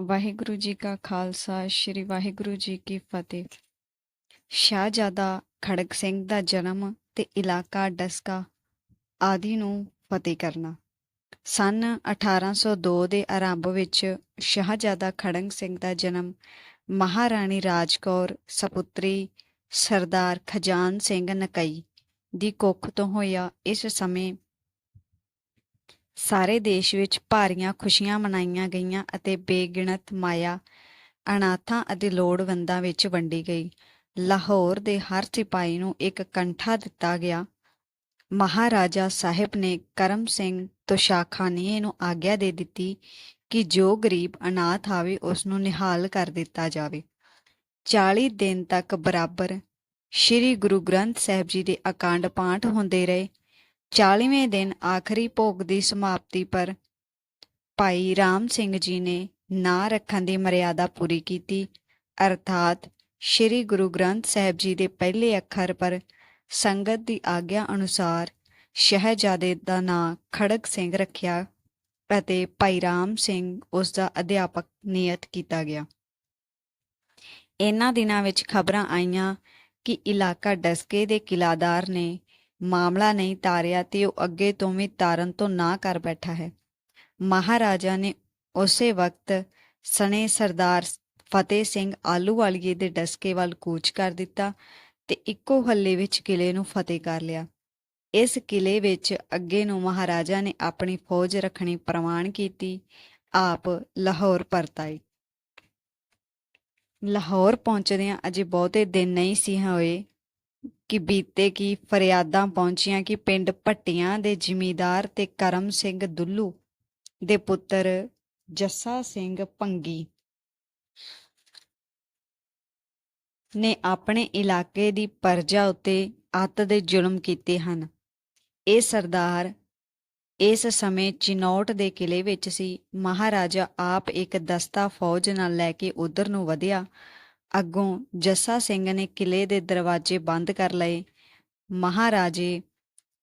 ਵਾਹਿਗੁਰੂ ਜੀ ਕਾ ਖਾਲਸਾ, ਸ੍ਰੀ ਵਾਹਿਗੁਰੂ ਜੀ ਕੀ ਫਤਿਹ। ਸ਼ਾਹਜ਼ਾਦਾ ਖੜਕ ਸਿੰਘ ਦਾ ਜਨਮ ਤੇ ਇਲਾਕਾ ਡਸਕਾ ਆਦਿ ਨੂੰ ਫਤਿਹ ਕਰਨਾ। ਸਨ 1802 ਦੇ ਆਰੰਭ ਵਿੱਚ ਸ਼ਾਹਜ਼ਾਦਾ ਖੜਕ ਸਿੰਘ ਦਾ ਜਨਮ ਮਹਾਰਾਣੀ ਰਾਜਕੌਰ ਸਪੁੱਤਰੀ ਸਰਦਾਰ ਖਜਾਨ ਸਿੰਘ ਨਕਈ ਦੀ ਕੁੱਖ ਤੋਂ ਹੋਇਆ। ਇਸ ਸਮੇਂ ਸਾਰੇ ਦੇਸ਼ ਵਿੱਚ ਭਾਰੀਆਂ ਖੁਸ਼ੀਆਂ ਮਨਾਈਆਂ ਗਈਆਂ ਅਤੇ ਬੇਗਿਣਤ ਮਾਇਆ ਅਨਾਥਾਂ ਅਤੇ ਲੋੜਵੰਦਾਂ ਵਿੱਚ ਵੰਡੀ ਗਈ। ਲਾਹੌਰ ਦੇ ਹਰ ਸਿਪਾਹੀ ਨੂੰ ਇੱਕ ਕੰਠਾ ਦਿੱਤਾ ਗਿਆ। ਮਹਾਰਾਜਾ ਸਾਹਿਬ ਨੇ ਕਰਮ ਸਿੰਘ ਤੁਸ਼ਾਖਾਨੀਏ ਨੂੰ ਆਗਿਆ ਦੇ ਦਿੱਤੀ ਕਿ ਜੋ ਗਰੀਬ ਅਨਾਥ ਆਵੇ ਉਸ ਨੂੰ ਨਿਹਾਲ ਕਰ ਦਿੱਤਾ ਜਾਵੇ। 40 ਦਿਨ ਤੱਕ ਬਰਾਬਰ ਸ੍ਰੀ ਗੁਰੂ ਗ੍ਰੰਥ ਸਾਹਿਬ ਜੀ ਦੇ ਅਕਾਂਡ ਪਾਠ ਹੁੰਦੇ ਰਹੇ। 40ਵੇਂ ਦਿਨ ਆਖਰੀ ਭੋਗ ਦੀ ਸਮਾਪਤੀ ਪਰ ਭਾਈ ਰਾਮ ਸਿੰਘ ਜੀ ਨੇ ਨਾਂ ਰੱਖਣ ਦੀ ਮਰਿਆਦਾ ਪੂਰੀ ਕੀਤੀ। ਅਰਥਾਤ ਸ੍ਰੀ ਗੁਰੂ ਗ੍ਰੰਥ ਸਾਹਿਬ ਜੀ ਦੇ ਪਹਿਲੇ ਅੱਖਰ ਪਰ ਸੰਗਤ ਦੀ ਆਗਿਆ ਅਨੁਸਾਰ ਸ਼ਹਿਜ਼ਾਦੇ ਦਾ ਨਾਂ ਖੜਕ ਸਿੰਘ ਰੱਖਿਆ ਅਤੇ ਭਾਈ ਰਾਮ ਸਿੰਘ ਉਸ ਦਾ ਅਧਿਆਪਕ ਨਿਯਤ ਕੀਤਾ ਗਿਆ। ਇਹਨਾਂ ਦਿਨਾਂ ਵਿੱਚ ਖਬਰਾਂ ਆਈਆਂ ਕਿ ਇਲਾਕਾ ਡਸਕੇ ਦੇ ਕਿਲਾਦਾਰ ਨੇ ਮਾਮਲਾ ਨਹੀਂ ਤਾਰਿਆ ਤੇ ਉਹ ਅੱਗੇ ਤੋਂ ਵੀ ਤਾਰਨ ਤੋਂ ਨਾ ਕਰ ਬੈਠਾ ਹੈ। ਮਹਾਰਾਜਾ ਨੇ ਉਸੇ ਵਕਤ ਸਣੇ ਸਰਦਾਰ ਫਤਿਹ ਸਿੰਘ ਆਲੂਵਾਲੀਏ ਦੇ ਡਸਕੇ ਵੱਲ ਕੂਚ ਕਰ ਦਿੱਤਾ ਤੇ ਇੱਕੋ ਹੱਲੇ ਵਿੱਚ ਕਿਲੇ ਨੂੰ ਫਤਿਹ ਕਰ ਲਿਆ। ਇਸ ਕਿਲੇ ਵਿੱਚ ਅੱਗੇ ਨੂੰ ਮਹਾਰਾਜਾ ਨੇ ਆਪਣੀ ਫੌਜ ਰੱਖਣੀ ਪ੍ਰਵਾਨ ਕੀਤੀ, ਆਪ ਲਾਹੌਰ ਪਰਤਾਈ। ਲਾਹੌਰ ਪਹੁੰਚਦਿਆਂ ਅਜੇ ਬਹੁਤੇ ਦਿਨ ਨਹੀਂ ਸੀ ਹੋਏ ਕਿ ਬੀਤੇ ਕੀ ਫਰਿਆਦਾਂ ਪਹੁੰਚੀਆਂ ਕਿ ਪਿੰਡ ਭੱਟੀਆਂ ਦੇ ਜ਼ਿਮੀਦਾਰ ਤੇ ਕਰਮ ਸਿੰਘ ਦੁੱਲੂ ਦੇ ਪੁੱਤਰ ਜੱਸਾ ਸਿੰਘ ਭੰਗੀ ਨੇ ਆਪਣੇ ਇਲਾਕੇ ਦੀ ਪਰਜਾ ਉੱਤੇ ਅੱਤ ਦੇ ਜ਼ੁਲਮ ਕੀਤੇ ਹਨ। ਇਹ ਸਰਦਾਰ ਇਸ ਸਮੇਂ ਚਿਨੌਟ ਦੇ ਕਿਲੇ ਵਿੱਚ ਸੀ। ਮਹਾਰਾਜਾ ਆਪ ਇੱਕ ਦਸਤਾ ਫੌਜ ਨਾਲ ਲੈ ਕੇ ਉਧਰ ਨੂੰ ਵਧਿਆ। ਅੱਗੋਂ ਜੱਸਾ ਸਿੰਘ ਨੇ ਕਿਲੇ ਦੇ ਦਰਵਾਜ਼ੇ ਬੰਦ ਕਰ ਲਏ। ਮਹਾਰਾਜੇ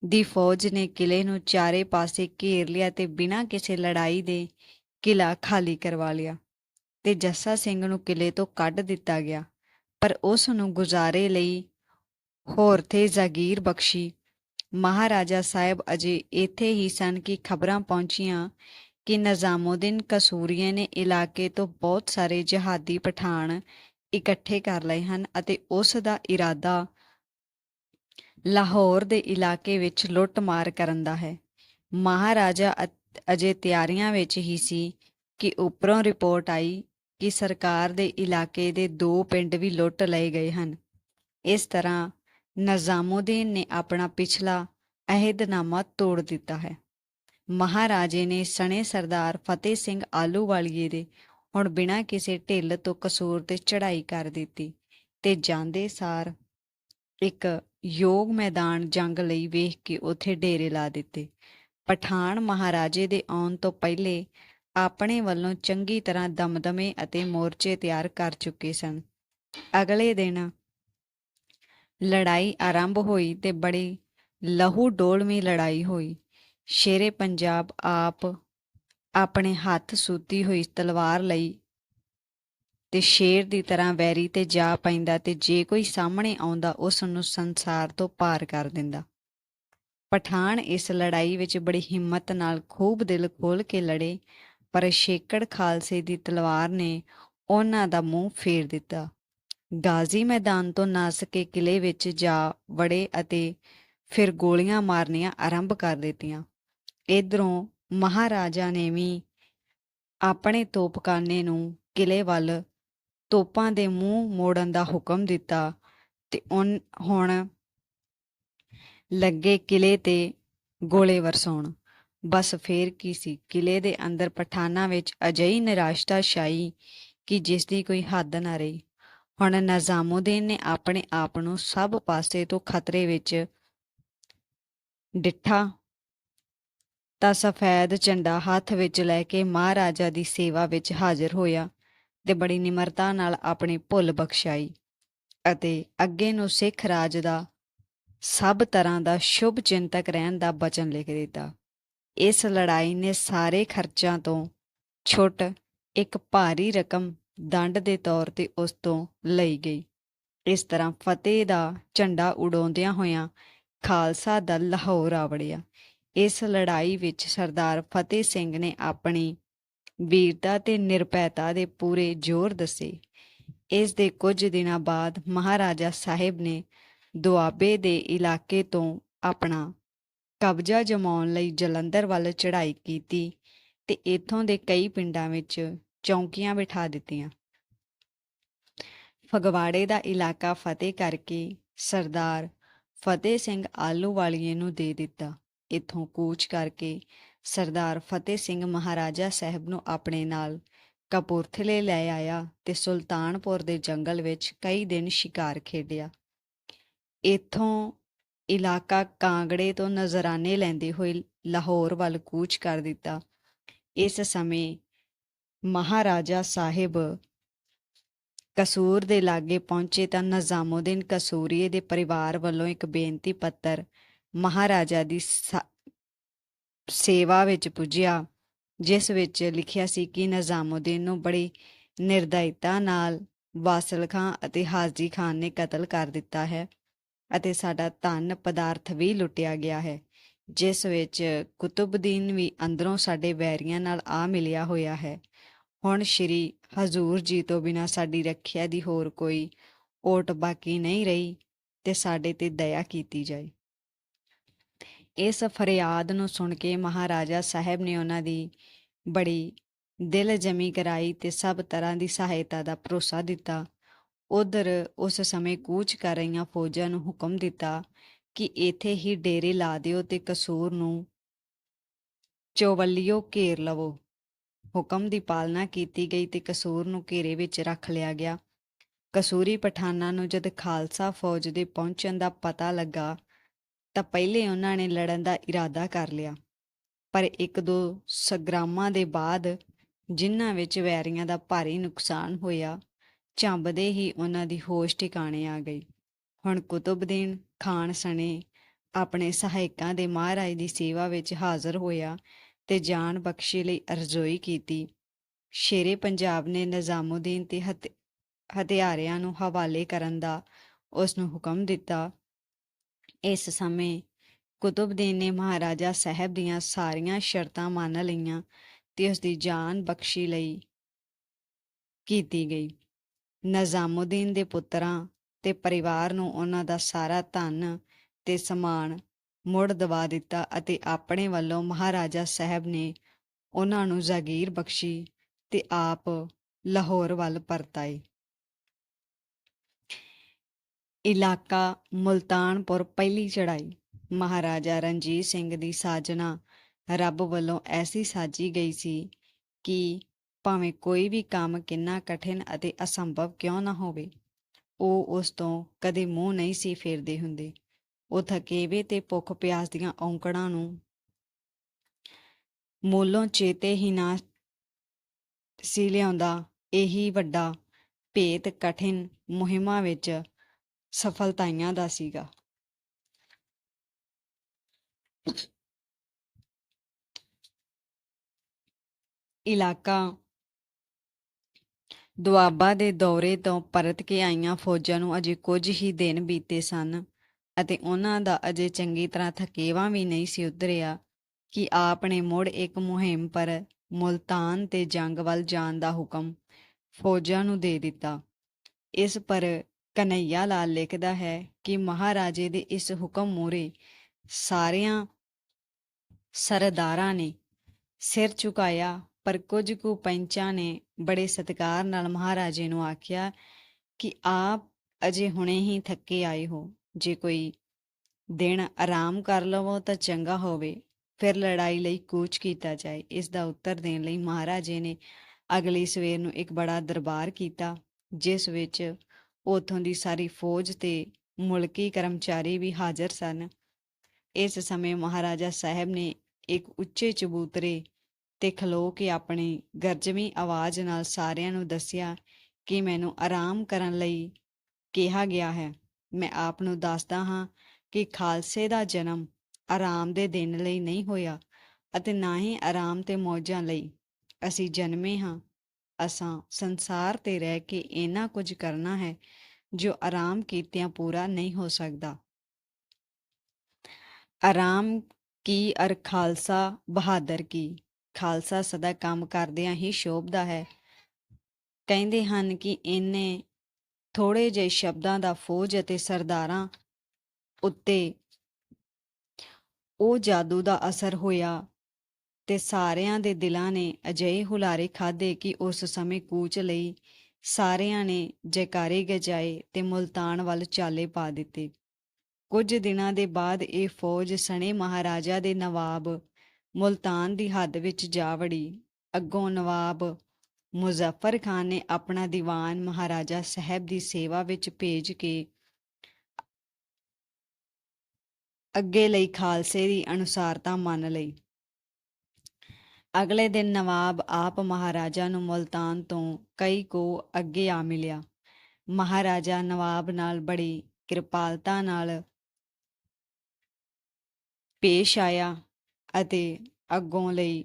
ਦੀ ਫੌਜ ਨੇ ਕਿਲੇ ਨੂੰ ਚਾਰੇ ਪਾਸੇ ਘੇਰ ਲਿਆ ਤੇ ਬਿਨਾਂ ਕਿਸੇ ਲੜਾਈ ਦੇ ਕਿਲਾ ਖਾਲੀ ਕਰਵਾ ਲਿਆ ਤੇ ਜੱਸਾ ਸਿੰਘ ਨੂੰ ਕਿਲੇ ਤੋਂ ਕੱਢ ਦਿੱਤਾ ਗਿਆ। ਪਰ ਉਸ ਨੂੰ ਗੁਜ਼ਾਰੇ ਲਈ ਹੋਰ ਤੇ ਜਾਗੀਰ ਬਖਸ਼ੀ। ਮਹਾਰਾਜਾ ਸਾਹਿਬ ਅਜੇ ਇੱਥੇ ਹੀ ਸਨ ਕਿ ਖਬਰਾਂ ਪਹੁੰਚੀਆਂ ਕਿ ਨਜ਼ਾਮੁਦੀਨ ਕਸੂਰੀਏ ਨੇ ਇਲਾਕੇ ਤੋਂ ਬਹੁਤ ਸਾਰੇ ਜਹਾਦੀ ਪਠਾਨ ਇਕੱਠੇ ਕਰ ਲਏ ਹਨ ਅਤੇ ਉਸ ਦਾ ਇਰਾਦਾ ਲਾਹੌਰ ਦੇ ਇਲਾਕੇ ਵਿੱਚ ਲੁੱਟ-ਮਾਰ ਕਰਨ ਦਾ ਹੈ। ਮਹਾਰਾਜਾ ਅਜੇ ਤਿਆਰੀਆਂ ਵਿੱਚ ਹੀ ਸੀ ਕਿ ਉੱਪਰੋਂ ਰਿਪੋਰਟ ਆਈ ਕਿ ਸਰਕਾਰ ਦੇ ਇਲਾਕੇ ਦੇ ਦੋ ਪਿੰਡ ਵੀ ਲੁੱਟ ਲਏ ਗਏ ਹਨ। ਇਸ ਤਰ੍ਹਾਂ ਨਜ਼ਾਮੁਦੀਨ ਨੇ ਆਪਣਾ ਪਿਛਲਾ ਅਹਿਦਨਾਮਾ ਤੋੜ ਦਿੱਤਾ ਹੈ। ਮਹਾਰਾਜੇ ਨੇ ਸਣੇ ਸਰਦਾਰ ਫਤਿਹ ਸਿੰਘ ਆਲੂਵਾਲੀਏ ਦੇ ਹੁਣ ਬਿਨਾਂ ਕਿਸੇ ਢਿੱਲ ਤੋਂ ਕਸੂਰ ਤੇ ਚੜ੍ਹਾਈ ਕਰ ਦਿੱਤੀ ਤੇ ਜਾਂਦੇ ਸਾਰ ਇੱਕ ਯੋਗ ਮੈਦਾਨ ਜੰਗ ਲਈ ਵੇਖ ਕੇ ਉਥੇ ਡੇਰੇ ਲਾ ਦਿੱਤੇ। ਪਠਾਨ ਮਹਾਰਾਜੇ ਦੇ ਆਉਣ ਤੋਂ ਪਹਿਲੇ ਆਪਣੇ ਵੱਲੋਂ ਚੰਗੀ ਤਰ੍ਹਾਂ ਦਮਦਮੇ ਅਤੇ ਮੋਰਚੇ ਤਿਆਰ ਕਰ ਚੁੱਕੇ ਸਨ। ਅਗਲੇ ਦਿਨ ਲੜਾਈ ਆਰੰਭ ਹੋਈ ਤੇ ਬੜੀ ਲਹੂ ਡੋਲਵੀਂ ਲੜਾਈ ਹੋਈ। ਸ਼ੇਰੇ ਪੰਜਾਬ ਆਪ ਆਪਣੇ ਹੱਥ ਸੂਤੀ ਹੋਈ ਤਲਵਾਰ ਲਈ ਤੇ ਸ਼ੇਰ ਦੀ ਤਰ੍ਹਾਂ ਵੈਰੀ ਤੇ ਜਾ ਪੈਂਦਾ ਤੇ ਜੇ ਕੋਈ ਸਾਹਮਣੇ ਆਉਂਦਾ, ਉਸ ਨੂੰ ਸੰਸਾਰ ਤੋਂ ਪਾਰ ਕਰ ਦਿੰਦਾ। ਪਠਾਨ ਇਸ ਲੜਾਈ ਵਿੱਚ ਬੜੀ ਹਿੰਮਤ ਨਾਲ ਖੂਬ ਦਿਲ ਖੋਲ ਕੇ ਲੜੇ, ਪਰ ਸ਼ੇਕੜ ਖਾਲਸੇ ਦੀ ਤਲਵਾਰ ਨੇ ਉਹਨਾਂ ਦਾ ਮੂੰਹ ਫੇਰ ਦਿੱਤਾ। ਗਾਜ਼ੀ ਮੈਦਾਨ ਤੋਂ ਨੱਸ ਕੇ ਕਿਲੇ ਵਿੱਚ ਜਾ ਵੜੇ ਅਤੇ ਫਿਰ ਗੋਲੀਆਂ ਮਾਰਨੀਆਂ ਆਰੰਭ ਕਰ ਦਿੱਤੀਆਂ। ਇਧਰੋਂ ਮਹਾਰਾਜਾ ਨੇ ਵੀ ਆਪਣੇ ਤੋਪਖਾਨੇ ਨੂੰ ਕਿਲੇ ਵੱਲ ਤੋਪਾਂ ਦੇ ਮੂੰਹ ਮੋੜਨ ਦਾ ਹੁਕਮ ਦਿੱਤਾ ਤੇ ਹੁਣ ਲੱਗੇ ਕਿਲੇ ਤੇ ਗੋਲੇ ਵਰਸਾਉਣ। ਬਸ ਫੇਰ ਕੀ ਸੀ? ਕਿਲੇ ਦੇ ਅੰਦਰ ਪਠਾਨਾਂ ਵਿੱਚ ਅਜਿਹੀ ਨਿਰਾਸ਼ਤਾ ਛਾਈ ਕਿ ਜਿਸ ਦੀ ਕੋਈ ਹੱਦ ਨਾ ਰਹੀ। ਹੁਣ ਨਜ਼ਾਮੁਦੀਨ ਨੇ ਆਪਣੇ ਆਪ ਨੂੰ ਸਭ ਪਾਸੇ ਤੋਂ ਖਤਰੇ ਵਿੱਚ ਡਿੱਠਾ ਤਾਂ ਸਫੈਦ ਝੰਡਾ ਹੱਥ ਵਿੱਚ ਲੈ ਕੇ ਮਹਾਰਾਜਾ ਦੀ ਸੇਵਾ ਵਿੱਚ ਹਾਜ਼ਰ ਹੋਇਆ ਤੇ ਬੜੀ ਨਿਮਰਤਾ ਨਾਲ ਆਪਣੀ ਭੁੱਲ ਬਖਸ਼ਾਈ ਅਤੇ ਅੱਗੇ ਨੂੰ ਸਿੱਖ ਰਾਜ ਦਾ ਸਭ ਤਰ੍ਹਾਂ ਦਾ ਸ਼ੁਭ ਚਿੰਤਕ ਰਹਿਣ ਦਾ ਬਚਨ ਲਿਖ ਦਿੱਤਾ। ਇਸ ਲੜਾਈ ਨੇ ਸਾਰੇ ਖਰਚਾਂ ਤੋਂ ਛੁੱਟ ਇੱਕ ਭਾਰੀ ਰਕਮ ਦੰਡ ਦੇ ਤੌਰ ਤੇ ਉਸ ਤੋਂ ਲਈ ਗਈ। ਇਸ ਤਰ੍ਹਾਂ ਫਤਿਹ ਦਾ ਝੰਡਾ ਉਡਾਉਂਦਿਆਂ ਹੋਇਆਂ ਖਾਲਸਾ ਦਲ ਲਾਹੌਰ ਆ ਵੜਿਆ। ਇਸ ਲੜਾਈ ਵਿੱਚ ਸਰਦਾਰ ਫਤਿਹ ਸਿੰਘ ਨੇ ਆਪਣੀ ਵੀਰਤਾ ਤੇ ਨਿਰਭੈਤਾ ਦੇ ਪੂਰੇ ਜ਼ੋਰ ਦੱਸੇ। ਇਸ ਦੇ ਕੁਝ ਦਿਨਾਂ ਬਾਅਦ ਮਹਾਰਾਜਾ ਸਾਹਿਬ ਨੇ ਦੁਆਬੇ ਦੇ ਇਲਾਕੇ ਤੋਂ ਆਪਣਾ ਕਬਜ਼ਾ ਜਮਾਉਣ ਲਈ ਜਲੰਧਰ ਵੱਲ ਚੜ੍ਹਾਈ ਕੀਤੀ ਤੇ ਇੱਥੋਂ ਦੇ ਕਈ ਪਿੰਡਾਂ ਵਿੱਚ ਚੌਂਕੀਆਂ ਬਿਠਾ ਦਿੱਤੀਆਂ। ਫਗਵਾੜੇ ਦਾ ਇਲਾਕਾ ਫਤਿਹ ਕਰਕੇ ਸਰਦਾਰ ਫਤਿਹ ਸਿੰਘ ਆਲੂ ਵਾਲੀਏ ਨੂੰ ਦੇ ਦਿੱਤਾ। ਇੱਥੋਂ ਕੂਚ ਕਰਕੇ ਸਰਦਾਰ ਫਤਿਹ ਸਿੰਘ ਮਹਾਰਾਜਾ ਸਾਹਿਬ ਨੂੰ ਆਪਣੇ ਨਾਲ ਕਪੂਰਥਲੇ ਲੈ ਆਇਆ ਤੇ ਸੁਲਤਾਨਪੁਰ ਦੇ ਜੰਗਲ ਵਿੱਚ ਕਈ ਦਿਨ ਸ਼ਿਕਾਰ ਖੇਡਿਆ। ਇੱਥੋਂ ਇਲਾਕਾ ਕਾਂਗੜੇ ਤੋਂ ਨਜ਼ਰਾਨੇ ਲੈਂਦੇ ਹੋਏ ਲਾਹੌਰ ਵੱਲ ਕੂਚ ਕਰ ਦਿੱਤਾ। ਇਸ ਸਮੇਂ ਮਹਾਰਾਜਾ ਸਾਹਿਬ ਕਸੂਰ ਦੇ ਲਾਗੇ ਪਹੁੰਚੇ ਤਾਂ ਨਜ਼ਾਮੁਦੀਨ ਕਸੂਰੀਏ ਦੇ ਪਰਿਵਾਰ ਵੱਲੋਂ ਇੱਕ ਬੇਨਤੀ ਪੱਤਰ ਮਹਾਰਾਜਾ ਦੀ ਸੇਵਾ ਵਿੱਚ ਪੁੱਜਿਆ, ਜਿਸ ਵਿੱਚ ਲਿਖਿਆ ਸੀ ਕਿ ਨਜ਼ਾਮੁਦੀਨ ਨੂੰ ਬੜੀ ਨਿਰਦਇਤਾ ਨਾਲ ਵਾਸਲ ਖਾਂ ਅਤੇ ਹਾਜੀ ਖਾਨ ਨੇ ਕਤਲ ਕਰ ਦਿੱਤਾ ਹੈ ਅਤੇ ਸਾਡਾ ਧਨ ਪਦਾਰਥ ਵੀ ਲੁੱਟਿਆ ਗਿਆ ਹੈ, ਜਿਸ ਵਿੱਚ ਕੁਤੁਬਦੀਨ ਵੀ ਅੰਦਰੋਂ ਸਾਡੇ ਵੈਰੀਆਂ ਨਾਲ ਆ ਮਿਲਿਆ ਹੋਇਆ ਹੈ। ਹੁਣ ਸ਼੍ਰੀ ਹਜ਼ੂਰ ਜੀ ਤੋਂ ਬਿਨਾ ਸਾਡੀ ਰੱਖਿਆ ਦੀ ਹੋਰ ਕੋਈ ਓਟ ਬਾਕੀ ਨਹੀਂ ਰਹੀ ਤੇ ਸਾਡੇ ਤੇ ਦਇਆ ਕੀਤੀ ਜਾਏ। ਇਸ ਫਰਿਆਦ ਨੂੰ ਸੁਣ ਕੇ ਮਹਾਰਾਜਾ ਸਾਹਿਬ ਨੇ ਉਹਨਾਂ ਦੀ ਬੜੀ ਦਿਲ ਜਮੀ ਕਰਾਈ ਤੇ ਸਭ ਤਰ੍ਹਾਂ ਦੀ ਸਹਾਇਤਾ ਦਾ ਭਰੋਸਾ ਦਿੱਤਾ। ਉਧਰ ਉਸ ਸਮੇਂ ਕੂਚ ਕਰ ਰਹੀਆਂ ਫੌਜਾਂ ਨੂੰ ਹੁਕਮ ਦਿੱਤਾ ਕਿ ਇੱਥੇ ਹੀ ਡੇਰੇ ਲਾ ਦਿਓ ਤੇ ਕਸੂਰ ਨੂੰ ਚੌਵੱਲਿਓ ਘੇਰ ਲਵੋ। ਹੁਕਮ ਦੀ ਪਾਲਣਾ ਕੀਤੀ ਗਈ ਤੇ ਕਸੂਰ ਨੂੰ ਘੇਰੇ ਵਿੱਚ ਰੱਖ ਲਿਆ ਗਿਆ। ਕਸੂਰੀ ਪਠਾਨਾਂ ਨੂੰ ਜਦ ਖਾਲਸਾ ਫੌਜ ਦੇ ਪਹੁੰਚਣ ਦਾ ਪਤਾ ਲੱਗਾ ਤਾਂ ਪਹਿਲੇ ਉਹਨਾਂ ਨੇ ਲੜਨ ਦਾ ਇਰਾਦਾ ਕਰ ਲਿਆ। ਪਰ ਇੱਕ ਦੋ ਸੰਗਰਾਮਾਂ ਦੇ ਬਾਅਦ ਜਿਨ੍ਹਾਂ ਵਿੱਚ ਵੈਰੀਆਂ ਦਾ ਭਾਰੀ ਨੁਕਸਾਨ ਹੋਇਆ, ਝੰਬਦੇ ਹੀ ਉਹਨਾਂ ਦੀ ਹੋਸ਼ ਟਿਕਾਣੇ ਆ ਗਈ। ਹੁਣ ਕੁਤੁਬਦੀਨ ਖਾਨ ਸਣੇ ਆਪਣੇ ਸਹਾਇਕਾਂ ਦੇ ਮਹਾਰਾਜ ਦੀ ਸੇਵਾ ਵਿੱਚ ਹਾਜ਼ਰ ਹੋਇਆ ਤੇ ਜਾਨ ਬਖਸ਼ੀ ਲਈ ਅਰਜ਼ੋਈ ਕੀਤੀ। ਸ਼ੇਰੇ ਪੰਜਾਬ ਨੇ ਨਿਜ਼ਾਮੁਦੀਨ ਤੇ ਹਥ- ਹਥਿਆਰਿਆਂ ਨੂੰ ਹਵਾਲੇ ਕਰਨ ਦਾ ਉਸ ਨੂੰ ਹੁਕਮ ਦਿੱਤਾ ਇਸ ਸਮੇਂ ਕੁਤੁਬਦੀਨ ਨੇ ਮਹਾਰਾਜਾ ਸਾਹਿਬ ਦੀਆਂ ਸਾਰੀਆਂ ਸ਼ਰਤਾਂ ਮੰਨ ਲਈਆਂ ਤੇ ਉਸ ਦੀ ਜਾਨ ਬਖਸ਼ੀ ਲਈ ਕੀਤੀ ਗਈ। ਨਿਜ਼ਾਮੁਦੀਨ ਦੇ ਪੁੱਤਰਾਂ ਤੇ ਪਰਿਵਾਰ ਨੂੰ ਉਹਨਾਂ ਦਾ ਸਾਰਾ ਧਨ ਤੇ ਸਮਾਨ ਮੁੜ ਦਵਾ ਦਿੱਤਾ ਅਤੇ ਆਪਣੇ ਵੱਲੋਂ ਮਹਾਰਾਜਾ ਸਾਹਿਬ ਨੇ ਉਹਨਾਂ ਨੂੰ ਜਾਗੀਰ ਬਖਸ਼ੀ ਤੇ ਆਪ ਲਾਹੌਰ ਵੱਲ ਪਰਤਾਏ ਆਏ ਇਲਾਕਾ ਮੁਲਤਾਨਪੁਰ ਪਹਿਲੀ ਚੜਾਈ ਮਹਾਰਾਜਾ ਰਣਜੀਤ ਸਿੰਘ ਦੀ ਸਾਜਨਾ ਰੱਬ ਵੱਲੋਂ ਐਸੀ ਸਾਜੀ ਗਈ ਸੀ ਕਿ ਭਾਵੇਂ ਕੋਈ ਵੀ ਕੰਮ ਕਿੰਨਾ ਕਠਿਨ ਅਤੇ ਅਸੰਭਵ ਕਿਉਂ ਨਾ ਹੋਵੇ, ਉਹ ਉਸ ਤੋਂ ਕਦੇ ਮੂੰਹ ਨਹੀਂ ਸੀ ਫੇਰਦੇ ਹੁੰਦੇ। ਉਹ ਥਕੇਵੇ ਤੇ ਭੁੱਖ ਪਿਆਸ ਦੀਆਂ ਔਂਕੜਾਂ ਨੂੰ ਮੂਲੋਂ ਚੇਤੇ ਹੀ ਨਾ ਸੀ ਲਿਆਉਂਦਾ। ਇਹੀ ਵੱਡਾ ਭੇਤ ਕਠਿਨ ਮੁਹਿੰਮਾਂ ਵਿੱਚ ਸਫਲਤਾਈਆਂ ਦਾ ਸੀਗਾ। ਇਲਾਕਾ। ਦੁਆਬਾ ਦੇ ਦੌਰੇ ਤੋਂ ਪਰਤ ਕੇ ਆਈਆਂ ਫੌਜਾਂ ਨੂੰ ਅਜੇ ਕੁਝ ਹੀ ਦਿਨ ਬੀਤੇ ਸਨ ਅਤੇ ਉਹਨਾਂ ਦਾ ਅਜੇ ਚੰਗੀ ਤਰ੍ਹਾਂ ਥਕੇਵਾ ਵੀ ਨਹੀਂ ਸੀ ਉਤਰਿਆ ਕਿ ਆਪ ਨੇ ਮੁੜ ਇੱਕ ਮੁਹਿੰਮ ਪਰ ਮੁਲਤਾਨ ਤੇ ਜੰਗ ਵੱਲ ਜਾਣ ਦਾ ਹੁਕਮ ਫੌਜਾਂ ਨੂੰ ਦੇ ਦਿੱਤਾ। ਇਸ ਪਰ ਕਨਈਆ ਲਾਲ ਲਿਖਦਾ ਹੈ ਕਿ ਮਹਾਰਾਜੇ ਦੇ ਇਸ ਹੁਕਮ ਮੂਹਰੇ ਸਾਰਿਆਂ ਸਰਦਾਰਾਂ ਨੇ ਸਿਰ ਝੁਕਾਇਆ, ਪਰ ਕੁਝ ਕੁ ਪੰਚਾਂ ਨੇ ਬੜੇ ਸਤਿਕਾਰ ਨਾਲ ਮਹਾਰਾਜੇ ਨੂੰ ਆਖਿਆ ਕਿ ਆਪ ਅਜੇ ਹੁਣੇ ਹੀ ਥੱਕੇ ਆਏ ਹੋ। ਜੇ ਕੋਈ ਦਿਨ ਆਰਾਮ ਕਰ ਲਵੋ ਤਾਂ ਚੰਗਾ ਹੋਵੇ, ਫਿਰ ਲੜਾਈ ਲਈ ਕੂਚ ਕੀਤਾ ਜਾਏ। ਇਸ ਦਾ ਉੱਤਰ ਦੇਣ ਲਈ ਮਹਾਰਾਜੇ ਨੇ ਅਗਲੀ ਸਵੇਰ ਨੂੰ ਇੱਕ ਬੜਾ ਦਰਬਾਰ ਕੀਤਾ, ਜਿਸ ਵਿੱਚ ਉਥੋਂ ਦੀ ਸਾਰੀ ਫੌਜ ਤੇ ਮੁਲਕੀ ਕਰਮਚਾਰੀ ਵੀ ਹਾਜ਼ਰ ਸਨ। ਇਸ ਸਮੇਂ ਮਹਾਰਾਜਾ ਸਾਹਿਬ ਨੇ ਇੱਕ ਉੱਚੇ ਚਬੂਤਰੇ ਤੇ ਖਲੋ ਕੇ ਆਪਣੀ ਗਰਜਵੀਂ ਆਵਾਜ਼ ਨਾਲ ਸਾਰਿਆਂ ਨੂੰ ਦੱਸਿਆ ਕਿ ਮੈਨੂੰ ਆਰਾਮ ਕਰਨ ਲਈ ਕਿਹਾ ਗਿਆ ਹੈ। ਮੈਂ ਆਪ ਨੂੰ ਦੱਸਦਾ ਹਾਂ ਕਿ ਖਾਲਸੇ ਦਾ ਜਨਮ ਆਰਾਮ ਦੇ ਦਿਨ ਲਈ ਨਹੀਂ ਹੋਇਆ ਅਤੇ ਨਾ ਹੀ ਆਰਾਮ ਤੇ ਮੌਜਾਂ ਲਈ। ਅਸੀਂ ਜਨਮੇ ਹਾਂ ਅਸਾਂ ਸੰਸਾਰ ਤੇ ਰਹਿ ਕੇ ਇੰਨਾ ਕੁਝ ਕਰਨਾ ਹੈ, ਜੋ ਆਰਾਮ ਕੀਤਿਆਂ ਪੂਰਾ ਨਹੀਂ ਹੋ ਸਕਦਾ। ਆਰਾਮ ਕੀ ਅਰ ਖਾਲਸਾ ਬਹਾਦਰ ਕੀ? ਖਾਲਸਾ ਸਦਾ ਕੰਮ ਕਰਦਿਆਂ ਹੀ ਸ਼ੋਭਦਾ ਹੈ। ਕਹਿੰਦੇ ਹਨ ਕਿ ਇਹਨੇ ਥੋੜੇ ਜਿਹੇ ਸ਼ਬਦਾਂ ਦਾ ਫੌਜ ਅਤੇ ਸਰਦਾਰਾਂ ਉੱਤੇ ਉਹ ਜਾਦੂ ਦਾ ਅਸਰ ਹੋਇਆ। ਤੇ ਸਾਰਿਆਂ ਦੇ ਦਿਲਾਂ ਨੇ ਅਜਿਹੇ ਹੁਲਾਰੇ ਖਾਦੇ ਕਿ ਉਸ ਸਮੇਂ ਕੂਚ ਲਈ ਸਾਰਿਆਂ ਨੇ ਜੈਕਾਰੇ ਗਜਾਏ ਤੇ ਮੁਲਤਾਨ ਵੱਲ ਚਾਲੇ ਪਾ ਦਿੱਤੇ। ਕੁਝ ਦਿਨਾਂ ਦੇ ਬਾਅਦ ਇਹ ਫੌਜ ਸਣੇ ਮਹਾਰਾਜਾ ਦੇ ਨਵਾਬ ਮੁਲਤਾਨ ਦੀ ਹੱਦ ਵਿੱਚ ਜਾ ਵੜੀ। ਅੱਗੋਂ ਨਵਾਬ ਮੁਜ਼ੱਫਰ ਖਾਨ ਨੇ ਆਪਣਾ ਦੀਵਾਨ ਮਹਾਰਾਜਾ ਸਾਹਿਬ ਦੀ ਸੇਵਾ ਵਿੱਚ ਭੇਜ ਕੇ ਅੱਗੇ ਲਈ ਖਾਲਸੇ ਦੀ ਅਨੁਸਾਰਤਾ ਮੰਨ ਲਈ। ਅਗਲੇ ਦਿਨ ਨਵਾਬ ਆਪ ਮਹਾਰਾਜਾ ਨੂੰ ਮੁਲਤਾਨ ਤੋਂ ਕਈ ਕੋ ਅੱਗੇ ਆ ਮਿਲਿਆ। ਮਹਾਰਾਜਾ ਨਵਾਬ ਨਾਲ ਬੜੀ ਕਿਰਪਾਲਤਾ ਨਾਲ ਪੇਸ਼ ਆਇਆ ਅਤੇ ਅੱਗੋਂ ਲਈ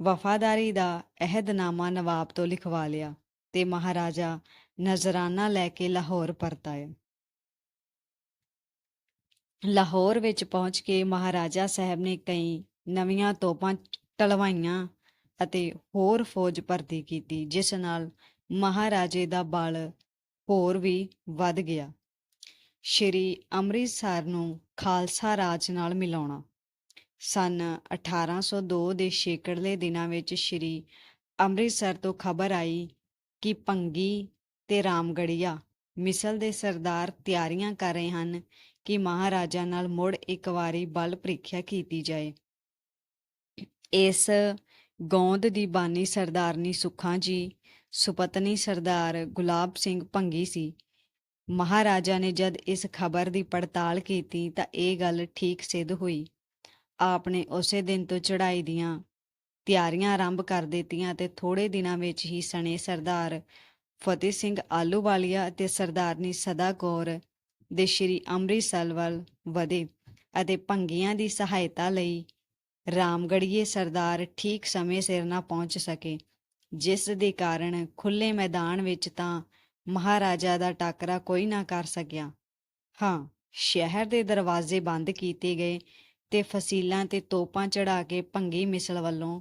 ਵਫਾਦਾਰੀ ਦਾ ਅਹਿਦਨਾਮਾ ਨਵਾਬ ਤੋਂ ਲਿਖਵਾ ਲਿਆ ਤੇ ਮਹਾਰਾਜਾ ਨਜ਼ਰਾਨਾ ਲੈ ਕੇ ਲਾਹੌਰ ਪਰਤ ਆਇਆ ਲਾਹੌਰ ਵਿੱਚ ਪਹੁੰਚ ਕੇ ਮਹਾਰਾਜਾ ਸਾਹਿਬ ਨੇ ਕਈ ਨਵੀਆਂ ਤੋਪਾਂ ਟਲਵਾਈਆਂ ਅਤੇ ਹੋਰ ਫੌਜ ਭਰਤੀ ਕੀਤੀ, ਜਿਸ ਨਾਲ ਮਹਾਰਾਜੇ ਦਾ ਬਲ ਹੋਰ ਵੀ ਵੱਧ ਗਿਆ। ਸ਼੍ਰੀ ਅੰਮ੍ਰਿਤਸਰ ਨੂੰ ਖਾਲਸਾ ਰਾਜ ਨਾਲ ਮਿਲਾਉਣਾ। ਸਨ 1802 ਦੇ ਛੇਕੜਲੇ ਦਿਨਾਂ ਵਿੱਚ ਸ਼੍ਰੀ ਅੰਮ੍ਰਿਤਸਰ ਤੋਂ ਖਬਰ ਆਈ ਕਿ ਪੰਗੀ ਤੇ ਰਾਮਗੜੀਆ ਮਿਸਲ ਦੇ ਸਰਦਾਰ ਤਿਆਰੀਆਂ ਕਰ ਰਹੇ ਹਨ ਕਿ ਮਹਾਰਾਜਾ ਨਾਲ ਮੁੜ ਇੱਕ ਵਾਰੀ ਬਲ ਪ੍ਰੀਖਿਆ ਕੀਤੀ ਜਾਏ। ਇਸ ਗੋਂਦ ਦੀ ਬਾਨੀ ਸਰਦਾਰਨੀ ਸੁਖਾਂ ਜੀ, ਸੁਪਤਨੀ ਸਰਦਾਰ ਗੁਲਾਬ ਸਿੰਘ ਭੰਗੀ ਸੀ। ਮਹਾਰਾਜਾ ਨੇ ਜਦ ਇਸ ਖਬਰ ਦੀ ਪੜਤਾਲ ਕੀਤੀ ਤਾਂ ਇਹ ਗੱਲ ਠੀਕ ਸਿੱਧ ਹੋਈ। ਆਪ ਨੇ ਉਸੇ ਦਿਨ ਤੋਂ ਚੜਾਈ ਦੀਆਂ ਤਿਆਰੀਆਂ ਆਰੰਭ ਕਰ ਦਿੱਤੀਆਂ ਤੇ ਥੋੜੇ ਦਿਨਾਂ ਵਿੱਚ ਹੀ ਸਣੇ ਸਰਦਾਰ ਫਤਿਹ ਸਿੰਘ ਆਲੂਵਾਲੀਆ ਅਤੇ ਸਰਦਾਰਨੀ ਸਦਾ ਕੌਰ ਦੇ ਸ਼੍ਰੀ ਅੰਮ੍ਰਿਤਸਰ ਵੱਲ ਵਧੇ ਅਤੇ ਭੰਗੀਆਂ ਦੀ ਸਹਾਇਤਾ ਲਈ ਰਾਮਗੜੀਏ ਸਰਦਾਰ ਠੀਕ ਸਮੇਂ ਸਿਰ ਨਾ ਪਹੁੰਚ ਸਕੇ। ਜਿਸ ਦੇ ਕਾਰਨ ਖੁੱਲੇ ਮੈਦਾਨ ਵਿੱਚ ਤਾਂ ਮਹਾਰਾਜਾ ਦਾ ਟਾਕਰਾ ਕੋਈ ਨਾ ਕਰ ਸਕਿਆ। ਹਾਂ, ਸ਼ਹਿਰ ਦੇ ਦਰਵਾਜ਼ੇ ਬੰਦ ਕੀਤੇ ਗਏ ਤੇ ਫਸੀਲਾਂ ਤੇ ਤੋਪਾਂ ਚੜਾ ਕੇ ਭੰਗੀ ਮਿਸਲ ਵੱਲੋਂ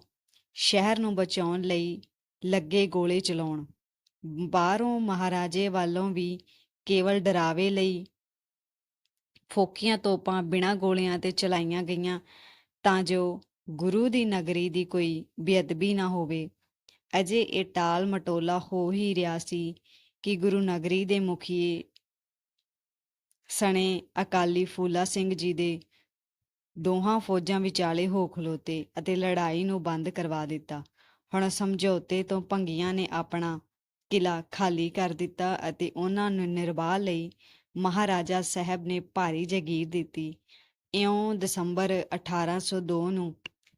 ਸ਼ਹਿਰ ਨੂੰ ਬਚਾਉਣ ਲਈ ਲੱਗੇ ਗੋਲੇ ਚਲਾਉਣ। ਬਾਹਰੋਂ ਮਹਾਰਾਜੇ ਵੱਲੋਂ ਵੀ ਕੇਵਲ ਡਰਾਵੇ ਲਈ ਫੋਕੀਆਂ ਤੋਪਾਂ ਬਿਨਾਂ ਗੋਲਿਆਂ ਤੇ ਚਲਾਈਆਂ ਗਈਆਂ ਤਾਂ ਜੋ ਗੁਰੂ ਦੀ ਨਗਰੀ ਦੀ ਕੋਈ ਬੇਅਦਬੀ ਨਾ ਹੋਵੇ। ਅਜੇ ਇਹ ਟਾਲ ਮਟੋਲਾ ਹੋ ਹੀ ਰਿਹਾ ਸੀ ਕਿ ਗੁਰੂ ਨਗਰੀ ਦੇ ਮੁਖੀਏ ਸਣੇ ਅਕਾਲੀ ਫੂਲਾ ਸਿੰਘ ਜੀ ਦੇ ਦੋਹਾਂ ਫੌਜਾਂ ਵਿਚਾਲੇ ਹੋ ਖਲੋਤੇ ਅਤੇ ਲੜਾਈ ਨੂੰ ਬੰਦ ਕਰਵਾ ਦਿੱਤਾ। ਹੁਣ ਸਮਝੌਤੇ ਤੋਂ ਭੰਗੀਆਂ ਨੇ ਆਪਣਾ ਕਿਲਾ ਖਾਲੀ ਕਰ ਦਿੱਤਾ ਅਤੇ ਉਹਨਾਂ ਨੂੰ ਨਿਰਵਾਹ ਲਈ ਮਹਾਰਾਜਾ ਸਾਹਿਬ ਨੇ ਭਾਰੀ ਜਗੀਰ ਦਿੱਤੀ। ਇਉਂ ਦਸੰਬਰ 1802 ਨੂੰ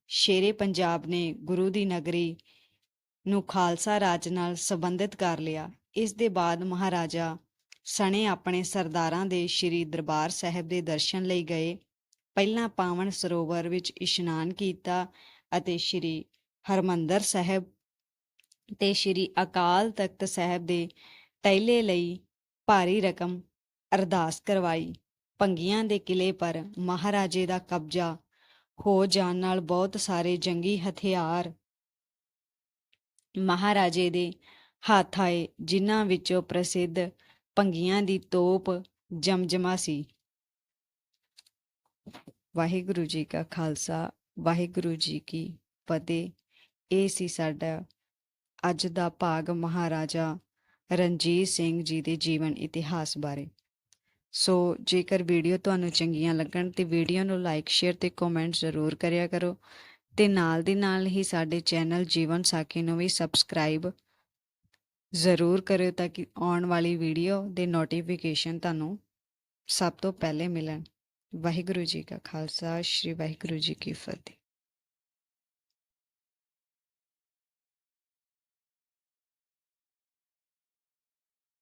ਸ਼ੇਰੇ ਪੰਜਾਬ ਨੇ ਗੁਰੂ ਦੀ ਨਗਰੀ ਨੂੰ ਖਾਲਸਾ ਰਾਜ ਨਾਲ ਸੰਬੰਧਿਤ ਕਰ ਲਿਆ। ਇਸ ਦੇ ਬਾਅਦ ਮਹਾਰਾਜਾ ਸਣੇ ਆਪਣੇ ਸਰਦਾਰਾਂ ਦੇ ਸ਼੍ਰੀ ਦਰਬਾਰ ਸਾਹਿਬ ਦੇ ਦਰਸ਼ਨ ਲਈ ਗਏ। ਪਹਿਲਾਂ ਪਾਵਨ ਸਰੋਵਰ ਵਿੱਚ ਇਸ਼ਨਾਨ ਕੀਤਾ ਅਤੇ ਸ਼੍ਰੀ ਹਰਮੰਦਰ ਸਾਹਿਬ ਤੇ ਸ਼੍ਰੀ ਅਕਾਲ ਤਖਤ ਸਾਹਿਬ ਦੇ ਟਹਿਲੇ ਲਈ ਭਾਰੀ ਰਕਮ ਅਰਦਾਸ ਕਰਵਾਈ। ਭੰਗੀਆਂ ਦੇ ਕਿਲੇ ਪਰ ਮਹਾਰਾਜੇ ਦਾ ਕਬਜ਼ਾ, ਹੋ ਜਾਣ ਨਾਲ ਬਹੁਤ ਸਾਰੇ ਜੰਗੀ ਹਥਿਆਰ। ਮਹਾਰਾਜੇ ਦੇ ਹੱਥ ਆਏ, ਜਿਨ੍ਹਾਂ ਵਿੱਚੋਂ ਪ੍ਰਸਿੱਧ ਭੰਗੀਆਂ ਦੀ ਤੋਪ ਜਮਜਮਾ ਸੀ। ਵਾਹਿਗੁਰੂ ਜੀ ਕਾ ਖਾਲਸਾ, ਵਾਹਿਗੁਰੂ ਜੀ ਕੀ ਫਤਿਹ। ਇਹ ਸੀ ਸਾਡਾ ਅੱਜ ਦਾ ਭਾਗ ਮਹਾਰਾਜਾ ਰਣਜੀਤ ਸਿੰਘ ਜੀ ਦੇ ਜੀਵਨ ਇਤਿਹਾਸ ਬਾਰੇ। ਸੋ ਜੇਕਰ ਵੀਡੀਓ ਤੁਹਾਨੂੰ ਚੰਗੀਆਂ ਲੱਗਣ ਤੇ ਵੀਡੀਓ ਨੂੰ ਲਾਈਕ ਸ਼ੇਅਰ ਤੇ ਕਮੈਂਟ ਜ਼ਰੂਰ ਕਰਿਆ ਕਰੋ ਤੇ ਨਾਲ ਦੀ ਨਾਲ ਹੀ ਸਾਡੇ ਚੈਨਲ ਜੀਵਨ ਸਾਖੀ ਨੂੰ ਵੀ ਸਬਸਕ੍ਰਾਈਬ ਜ਼ਰੂਰ ਕਰਿਓ ਤਾਂ ਕਿ ਆਉਣ ਵਾਲੀ ਵੀਡੀਓ ਦੇ ਨੋਟੀਫਿਕੇਸ਼ਨ ਤੁਹਾਨੂੰ ਸਭ ਤੋਂ ਪਹਿਲੇ ਮਿਲਣ। ਵਾਹਿਗੁਰੂ ਜੀ ਕਾ ਖਾਲਸਾ, ਸ੍ਰੀ ਵਾਹਿਗੁਰੂ ਜੀ ਕੀ ਫਤਿਹ।